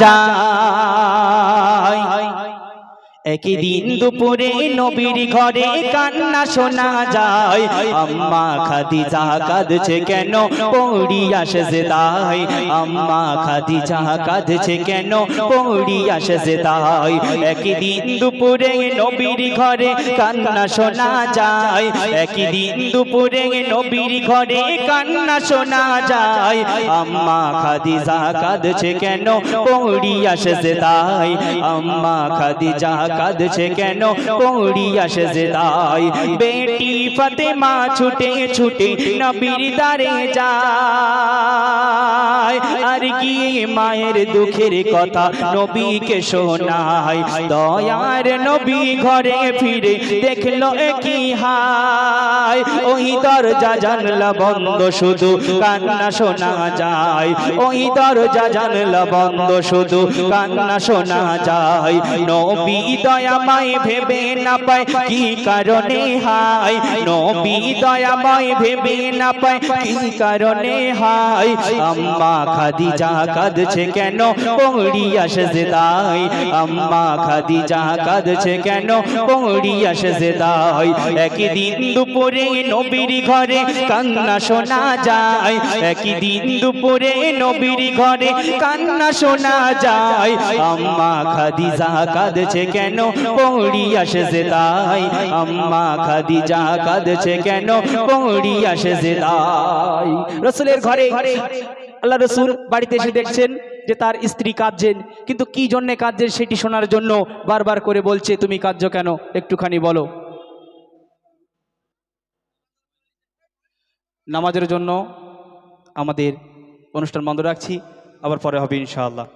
যায় একই দিন দুপুরে নবীর ঘরে কান্না শোনা যায়। আম্মা খাদিজা কাঁদছে কেন? পৌড়ি আসে যে তাই। আম্মা খাদিজা কাঁদছে কেন? পৌড়ি আসে যে তাই। একই দিন দুপুরে নবীর ঘরে কান্না শোনা যায়। একই দিন দুপুরে নবীর ঘরে কান্না শোনা যায়। আম্মা খাদিজা কাঁদছে কেন? পৌড়ি আসে যে তাই। আম্মা খাদিজা কাঁদছে কেন? আসে যে তাই। বেটি ফতেমা ছুটে ছুটে নবীর দারে যায়। আর গিয়ে মায়ের দুঃখের কথা নবীকে শোনায়? দয়ার নবী ঘরে ফিরে দেখল কি হায়। ওই দরজা জানলা বন্ধ শুধু কান্না শোনা যায়। ওই দরজা জানলা বন্ধ শুধু কান্না শোনা যায়। নবী দয়াময় ভেবে না পায় কি কারণে হায়। নবী দয়াময় ভেবে না পায় কি কারণে হায়। আম্মা খাদিজা কাঁদছে কেন? পৌড়ি আসে যে তাই। আম্মা খাদিজা কাঁদছে কেন? পৌড়ি আসে যে তাই। একই দিন দুপুরে নবীর ঘরে কান্না শোনা যায়। একই দিন দুপুরে নবীর ঘরে কান্না শোনা যায়। আম্মা খাদিজা কাঁদছে কেন? পৌড়ি আসে যে তাই। আম্মা খাদিজা কাঁদছে কেন? পৌড়ি আসে যে রসুলের ঘরে আল্লাহ রসুল বাড়িতে এসে দেখছেন যে তার স্ত্রী কাঁদছেন। কিন্তু কি জন্যে কাঁদছেন সেটি শোনার জন্য বারবার করে বলছে তুমি কাঁদছ কেন? একটুখানি বলো। নামাজের জন্য আমাদের অনুষ্ঠান বন্ধ রাখছি আবার পরে হবে ইনশাআল্লাহ।